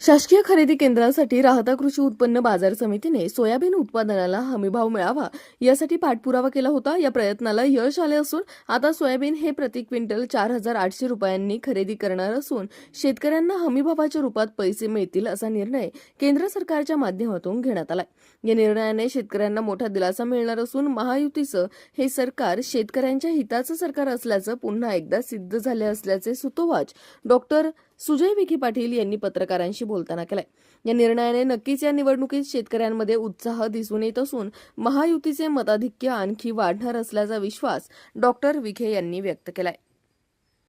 शासकीय खरेदी केंद्रासाठी राहता कृषी उत्पन्न बाजार समितीने सोयाबीन उत्पादनाला हमीभाव मिळावा यासाठी पाठपुरावा केला होता. या प्रयत्नाला यश आले असून आता सोयाबीन हे प्रति क्विंटल चार हजार आठशे रुपयांनी खरेदी करणार असून शेतकऱ्यांना हमीभावाच्या रूपात पैसे मिळतील असा निर्णय केंद्र सरकारच्या माध्यमातून घेण्यात आला या निर्णयाने शेतकऱ्यांना मोठा दिलासा मिळणार असून महायुतीचं हे सरकार शेतकऱ्यांच्या हिताचं सरकार असल्याचं पुन्हा एकदा सिद्ध झाले असल्याचे सुतोवाच डॉक्टर सुजय विखे पाटील यांनी पत्रकारांशी बोलताना केलाय. या निर्णयाने नक्कीच या निवडणुकीत शेतकऱ्यांमध्ये उत्साह दिसून येत असून महायुतीचे मताधिक्य आणखी वाढणार असल्याचा विश्वास डॉक्टर विखे यांनी व्यक्त केलाय.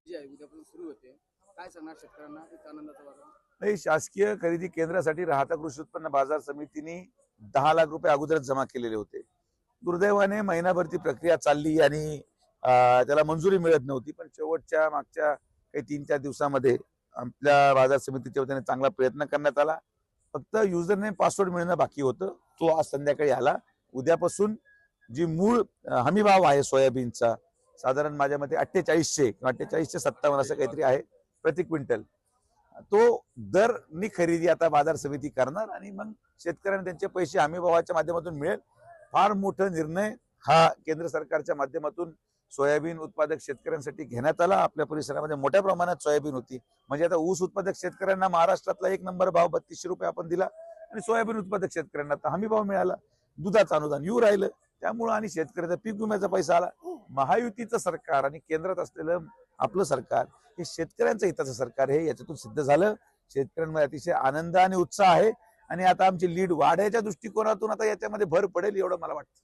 जी आहे उद्यापासून सुरू होते. काय सांगणार शेतकऱ्यांना? एक आनंदाचं वातावरण नाही शासकीय खरेदी केंद्रासाठी राहता कृषी उत्पन्न बाजार समितीने दहा लाख रुपये अगोदरच जमा केलेले होते. दुर्दैवाने महिनाभर ती प्रक्रिया चालली आणि त्याला मंजुरी मिळत नव्हती. पण शेवटच्या मागच्या काही तीन चार दिवसामध्ये आपल्या बाजार समितीच्या वतीने चांगला प्रयत्न करण्यात आला. फक्त युजर नेम पासवर्ड मिळणं बाकी होतं. तो आज संध्याकाळी आला. उद्यापासून जी मूळ हमीभाव हमी भाव आहे सोयाबीनचा साधारण माझ्या मते अठ्ठेचाळीसशे किंवा अठ्ठेचाळीसशे सत्तावन्न असं काहीतरी आहे प्रति क्विंटल. तो दरनी खरेदी आता बाजार समिती करणार आणि मग शेतकऱ्यांना त्यांचे पैसे हमी भावाच्या माध्यमातून मिळेल. फार मोठा निर्णय हा केंद्र सरकारच्या माध्यमातून सोयाबीन उत्पादक शेतकऱ्यांसाठी घेण्यात आला. आपल्या परिसरामध्ये मोठ्या प्रमाणात सोयाबीन होती. म्हणजे आता ऊस उत्पादक शेतकऱ्यांना महाराष्ट्रातला एक नंबर भाव बत्तीसशे रुपये आपण दिला आणि सोयाबीन उत्पादक शेतकऱ्यांना आता हमी भाव मिळाला. दुधाचं अनुदान येऊ राहिलं. त्यामुळं आणि शेतकऱ्याचा पीक विम्याचा पैसा आला. महायुतीचं सरकार आणि केंद्रात असलेलं आपलं सरकार हे शेतकऱ्यांचं हिताचं सरकार हे याच्यातून सिद्ध झालं. शेतकऱ्यांमध्ये अतिशय आनंद आणि उत्साह आहे. आणि आता आमची लीड वाढायच्या दृष्टिकोनातून आता याच्यामध्ये भर पडेल एवढं मला वाटतं.